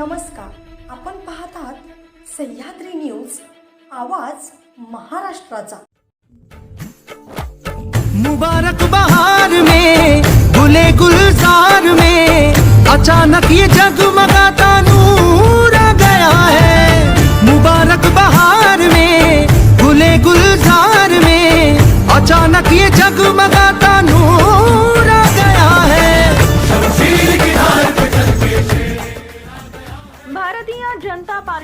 नमस्कार. आपण पाहतात सह्याद्री न्यूज आवाज महाराष्ट्राचा. मुबारक बहार में गुले गुलजार में अचानक ये जगमगाता नूर आ गया है। मुबारक बहार में गुले गुलजार में अचानक ये जगमगाता नूर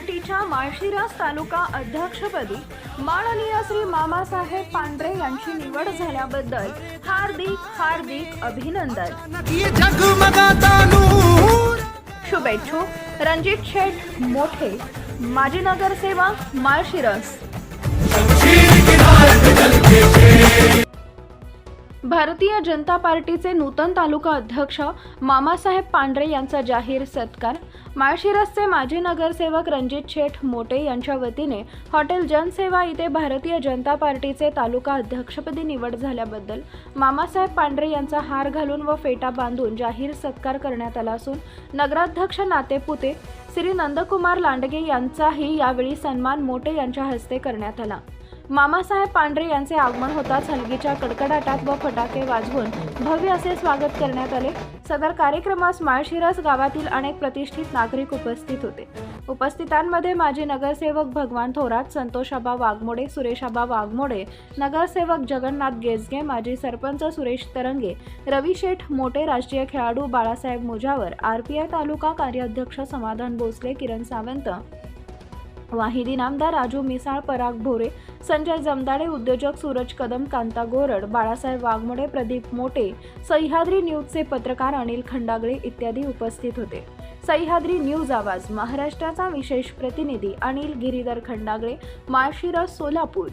पार्टीच्या माळशिरस तालुका अध्यक्षपदी माननीय श्री मामासाहेब पांढरे यांची निवड झाल्याबद्दल हार्दिक हार्दिक अभिनंदन. शुभेच्छुक रणजित शेठ मोठे. माजी नगरसेवक माळशिरस. भारतीय जनता पार्टीचे नूतन तालुका अध्यक्ष मामासाहेब पांढरे यांचा जाहीर सत्कार. माळशिरसचे माजी नगरसेवक रणजित शेठ मोटे यांच्या वतीने हॉटेल जनसेवा इथे भारतीय जनता पार्टीचे तालुका अध्यक्षपदी निवड झाल्याबद्दल मामासाहेब पांढरे यांचा हार घालून व फेटा बांधून जाहीर सत्कार करण्यात आला असून नगराध्यक्ष नातेपुते श्री नंदकुमार लांडगे यांचाही यावेळी सन्मान मोटे यांच्या हस्ते करण्यात आला. मामासाहेब पांढरे यांचे आगमन होताच हलगीच्या कडकडाटात व फटाके वाजवून भव्य असे स्वागत करण्यात आले. सदर कार्यक्रमास माळशिरस गावातील अनेक प्रतिष्ठित नागरिक उपस्थित होते. उपस्थितांमध्ये माजी नगरसेवक भगवान थोरात संतोषाबा वाघमोडे सुरेशाबा वाघमोडे नगरसेवक जगन्नाथ गेजगे माजी सरपंच सुरेश तरंगे रवी शेठ मोटे राष्ट्रीय खेळाडू बाळासाहेब मुजावर आरपीआय तालुका कार्याध्यक्ष समाधान भोसले किरण सावंत वाहिदी नामदार राजू मिसाळ पराग भोरे संजय जमदाडे उद्योजक सूरज कदम कांता गोरड बाळासाहेब वाघमोडे प्रदीप मोटे सह्याद्री न्यूजचे पत्रकार अनिल खंडागळे इत्यादी उपस्थित होते. सह्याद्री न्यूज आवाज महाराष्ट्राचा विशेष प्रतिनिधी अनिल गिरीधर खंडागळे माळशिरस सोलापूर.